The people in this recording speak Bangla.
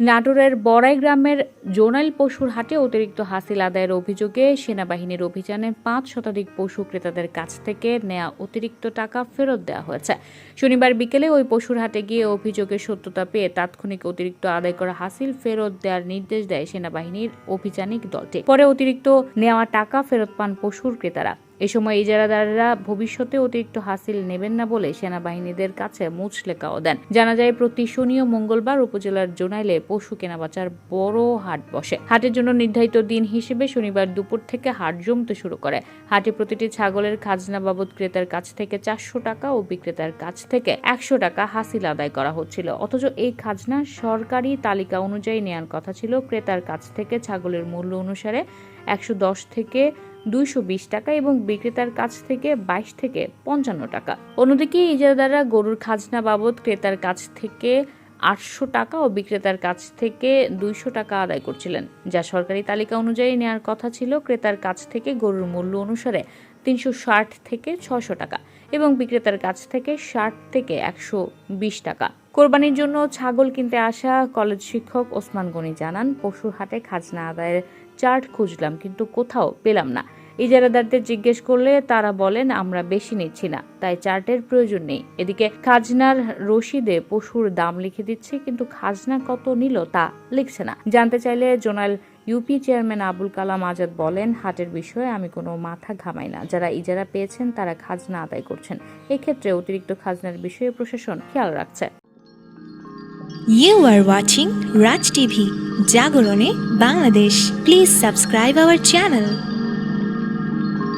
নাটোরের বড়াই গ্রামের জোনাইল পশুর হাটে অতিরিক্ত হাসিল আদায়ের অভিযোগে সেনাবাহিনীর অভিযানে পাঁচ শতাধিক পশু ক্রেতাদের কাছ থেকে নেওয়া অতিরিক্ত টাকা ফেরত দেওয়া হয়েছে। শনিবার বিকেলে ওই পশুর হাটে গিয়ে অভিযোগের সত্যতা পেয়ে তাৎক্ষণিক অতিরিক্ত আদায় করা হাসিল ফেরত দেওয়ার নির্দেশ দেয় সেনাবাহিনীর অভিযানিক দলটি। পরে অতিরিক্ত নেওয়া টাকা ফেরত পান পশুর ক্রেতারা। এ সময় ইজারাদাররা ভবিষ্যতে অতিরিক্ত হাসিল নেবেন না বলে সেনাবাহিনীদের কাছে মুচলেকাও দেন। জানা যায়, প্রতি শনি ও মঙ্গলবার উপজেলার জোনাইলে পশু কেনাবেচার বড় হাট বসে। হাটের জন্য নির্ধারিত দিন হিসেবে শনিবার দুপুর থেকে হাট জমতে শুরু করে। হাটে প্রতিটি ছাগলের খাজনা বাবদ ক্রেতার কাছ থেকে চারশো টাকা ও বিক্রেতার কাছ থেকে একশো টাকা হাসিল আদায় করা হচ্ছিল। অথচ এই খাজনা সরকারি তালিকা অনুযায়ী নেওয়ার কথা ছিল। ক্রেতার কাছ থেকে ছাগলের মূল্য অনুসারে একশো দশ থেকে দুইশো বিশ টাকা এবং বিক্রেতার কাছ থেকে বাইশ থেকে পঞ্চান্ন টাকা। অন্যদিকে ইজারাদাররা গরুর খাজনা বাবদ ক্রেতার কাছ থেকে আটশো টাকা ও বিক্রেতার কাছ থেকে দুইশো টাকা আদায় করছিলেন, যা সরকারি তালিকা অনুযায়ী নেওয়ার কথা ছিল ক্রেতার কাছ থেকে গরুর মূল্য অনুসারে তিনশো ষাট থেকে ছশো টাকা এবং বিক্রেতার কাছ থেকে ষাট থেকে একশো বিশ টাকা। কোরবানির জন্য ছাগল কিনতে আসা কলেজ শিক্ষক ওসমান গনি জানান, পশুর হাটে খাজনা আদায়ের চার্ট খুঁজলাম কিন্তু কোথাও পেলাম না। ইজারাদারদের জিজ্ঞেস করলে তারা বলেন আমরা বেশি নিচ্ছি না তাই চার্টের প্রয়োজন নেই। এদিকে খাজনার রশিদে পশুর দাম লিখে দিচ্ছে কিন্তু খাজনা কত নিল তা লিখছে না। জানতে চাইলে zonal UP chairman Abul Kalam Azad বলেন হাটের বিষয়ে আমি কোনো মাথা ঘামাই না। যারা ইজারা পেয়েছেন তারা খাজনা আদায় করছেন। এক্ষেত্রে অতিরিক্ত খাজনার বিষয়ে প্রশাসন খেয়াল রাখছে। You are watching Raj TV, Jagorone, Bangladesh. Please subscribe our channel.